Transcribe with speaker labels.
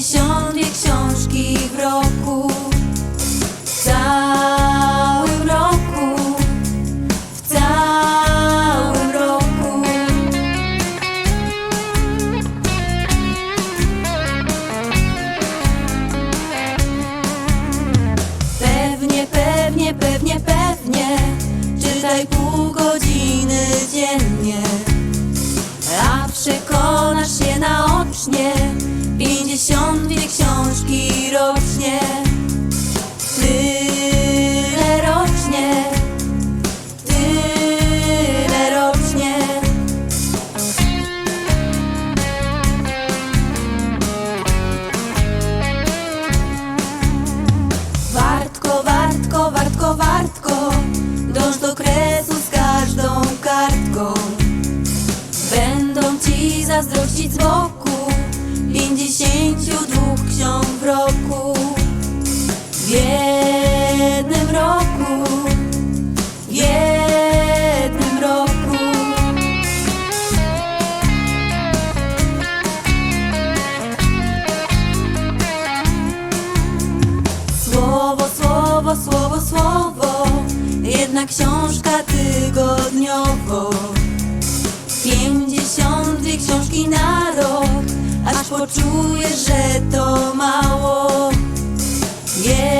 Speaker 1: Pięćdziesiąt dwie książki w roku. W całym roku. W całym roku. Pewnie, pewnie, pewnie, pewnie. Czytaj pół godziny dziennie książki rocznie Tyle rocznie Tyle rocznie Wartko, wartko, wartko, wartko Dąż do kresu z każdą kartką. Będą ci zazdrościć z boku Pięćdziesięciu książka tygodniowo. Pięćdziesiąt dwie książki na rok, aż poczuję, że to mało. Yeah.